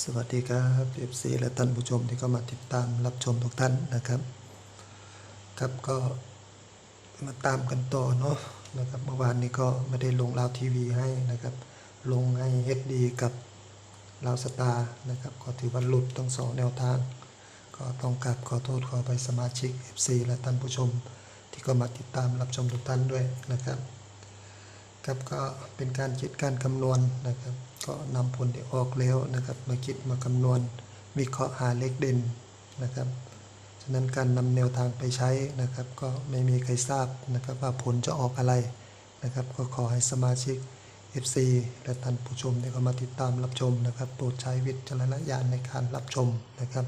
สวัสดีครับเอฟซีและท่านผู้ชมที่เข้ามาติดตามรับชมทุกท่านนะครับ ครับก็มาตามกันต่อเนาะนะครับเมื่อวานนี้ก็ไม่ได้ลงลาวทีวีให้นะครับ ลงให้ HD กับลาวสตาร์นะครับ ก็ถือว่าหลุดทั้งสองแนวทาง ก็ต้องกราบขอโทษขอไปสมาชิก FC และท่านผู้ชมที่ก็มาติดตามรับชมทุกท่านด้วยนะครับ ครับก็เป็นการคิดการคำนวณนะครับ ก็นำผลที่ออกแล้วนะครับ มาคิดมาคำนวณวิเคราะห์หาเลขเด่นนะครับฉะนั้นการนำแนวทางไปใช้นะครับ ก็ไม่มีใครทราบนะครับว่าผลจะออกอะไรนะครับ ก็ขอให้สมาชิก FC และท่านผู้ชมที่เข้ามาติดตามรับชมนะครับ โปรดใช้วิจารณญาณในการรับชมนะครับ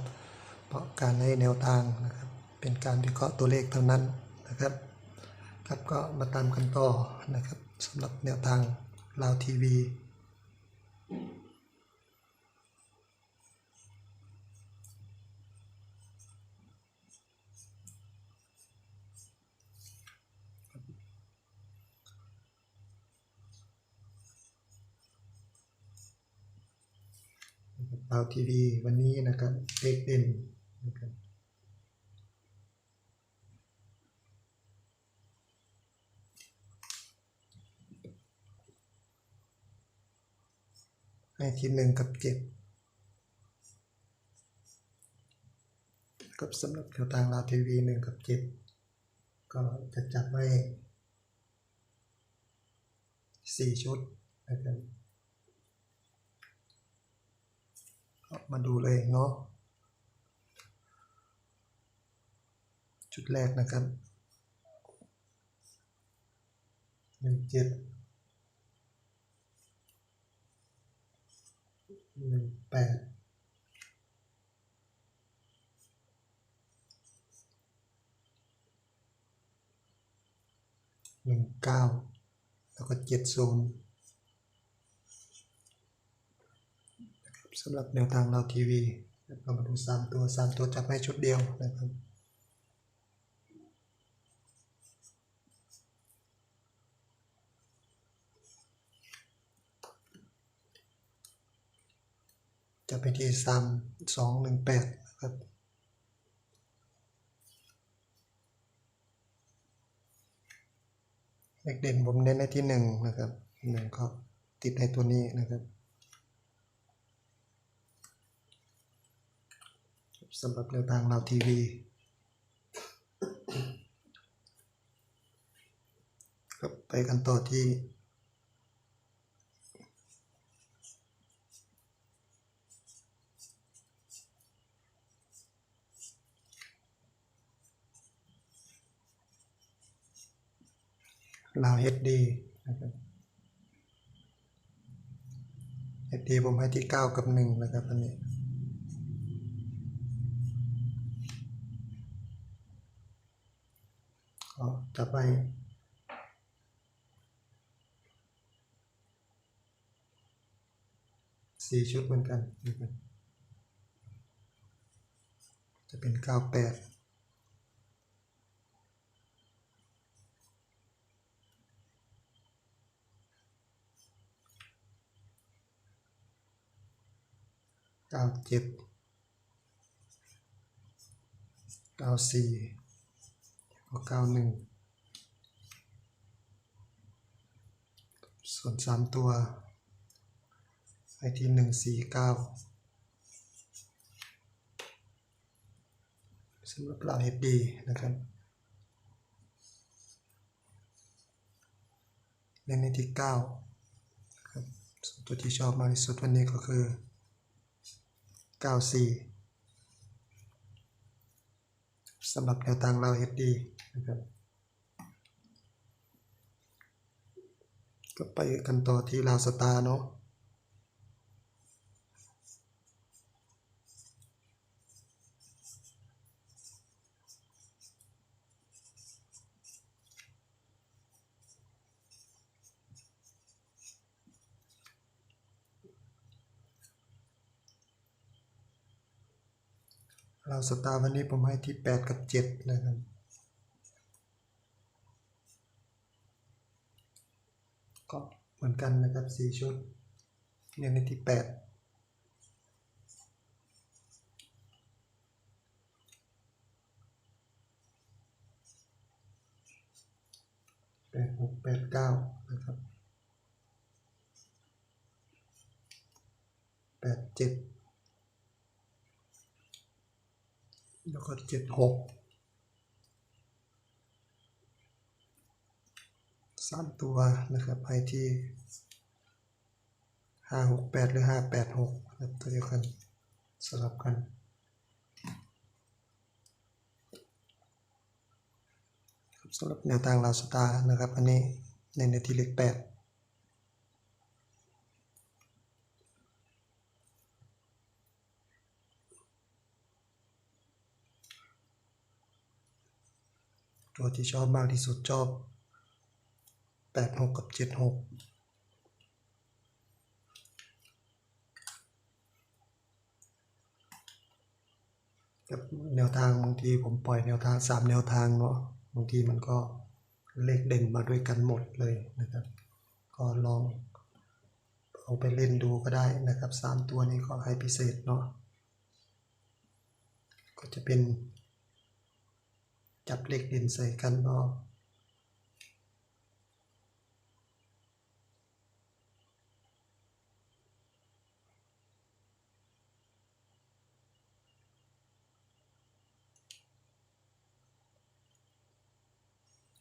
เพราะการให้แนวทางนะครับ เป็นการวิเคราะห์ตัวเลขเท่านั้นนะครับ ครับก็มาตามกันต่อนะครับ สำหรับแนวทางลาวทีวีลาวทีวีวันนี้นะครับเลขเด่นนะครับ ให้ที่หนึ่งกับเจ็ดกับสำหรับแนวทางลาวทีวีหนึ่งกับเจ็ดก็จะจัดไว้สี่ชุดนะครับมาดูเลยเนาะชุดแรกนะครับหนึ่งเจ็ด หนึ่งแปดหนึ่งเก้าแล้วก็เจ็ดศูนย์สำหรับแนวทางเราทีวีเรามาดูสามตัวสามตัวจับให้ชุดเดียวนะครับ จะไปที่สามสองหนึ่งแปดนะครับ เลขเด่นผมเน้นในที่หนึ่งนะครับหนึ่งก็ติดในตัวนี้นะครับสำหรับแนวทางเราทีวีก็ไปกันต่อที่ ลาวเฮดดีนะครับเฮดดีผมให้ที่ 9 กับ 1 นะครับอันนี้ก็จะไปสี่ชุดเหมือนกัน จะเป็นเก้าแปด เก้าเจ็ดเก้าสี่ก็เก้าหนึ่งส่วนสามตัวไปที่หนึ่งสี่เก้าสำหรับเราเฮดดีนะครับเล่นในที่เก้าครับส่วนตัวที่ชอบมากที่สุดวันนี้ก็คือ เก้าสี่สำหรับแนวทางเรา HD นะครับก็ไปกันต่อที่ลาวสตาร์เนาะ เราสตาร์วันนี้ผมให้ที่ 8 กับ 7 นะครับก็เหมือนกันนะครับ 4 ชุดเนี่ยในที่ 8แปดหกแปดเก้านะครับแปดเจ็ด แล้วก็เจ็ดหกสามตัวนะครับไปที่ห้าหกแปดหรือห้าแปดหกนะครับตัวเดียวกันสลับกันสำหรับแนวทางลาวสตาร์นะครับ อันนี้ในนาทีเลขแปด ตัวที่ชอบมากที่สุดชอบแปดหกกับเจ็ดหกกับแนวทางบางทีผมปล่อยแนวทางสามแนวทางเนาะบางทีมันก็เลขเด่นมาด้วยกันหมดเลยนะครับ ก็ลองเอาไปเล่นดูก็ได้นะครับสามตัวนี้ก็ให้พิเศษเนาะก็จะเป็น จับเลขเด่นใส่กันก็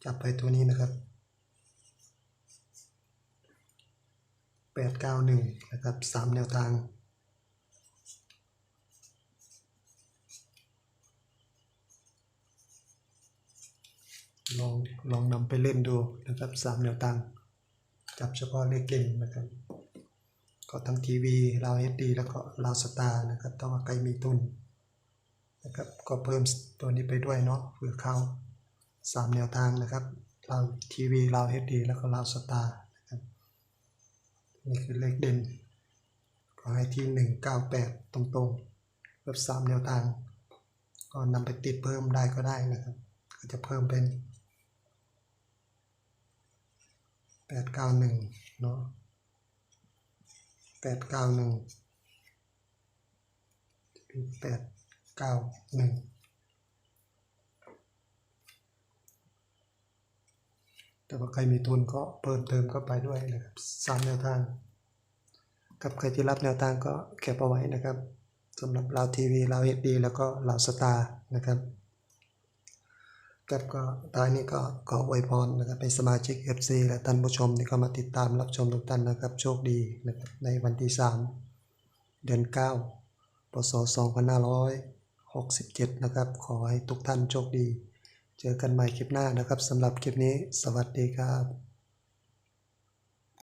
จับไปตัวนี้นะครับแปดเก้าหนึ่งนะครับสามแนวทาง ลองลองนำไปเล่นดูนะครับสามแนวทางจับเฉพาะเลขเก่งนะครับ ก็ทั้งทีวีลาวเอสดีแล้วก็ลาวสตาร์นะครับถ้าว่าใครมีทุนนะครับก็เพิ่มตัวนี้ไปด้วยเนาะเพื่อเข้าสามแนวทางนะครับลาวทีวีลาวเอสดีแล้วก็ลาวสตาร์นะครับนี่คือเลขเด่นก็ให้ที่หนึ่งเก้าแปดตรงๆแบบสามแนวทาง ก็นำไปติดเพิ่มได้ก็ได้นะครับ ก็จะเพิ่มเป็นแป ดเก้าหนึ่งเนาะแปดเก้าหนึ่งแปดเก้าหนึ่งแต่ว่าใครมีทุนก็เพิ่มเติมเข้าไปด้วยนะครับสามแนวทาง กับใครที่รับแนวทางก็เก็บเอาไว้นะครับสำหรับเราทีวีเราเอฟดีแล้วก็เราสตาร์นะครับ ครับก็ท้ายนี้ก็ขออวยพรนะครับเป็นสมาชิก FC และท่านผู้ชมที่เข้ามาติดตามรับชมทุกท่านนะครับ โชคดีนะครับในวันที่ 3 เดือน 9 พศ 2567 นะครับ ขอให้ทุกท่านโชคดี เจอกันใหม่คลิปหน้านะครับสำหรับคลิปนี้ สวัสดีครับ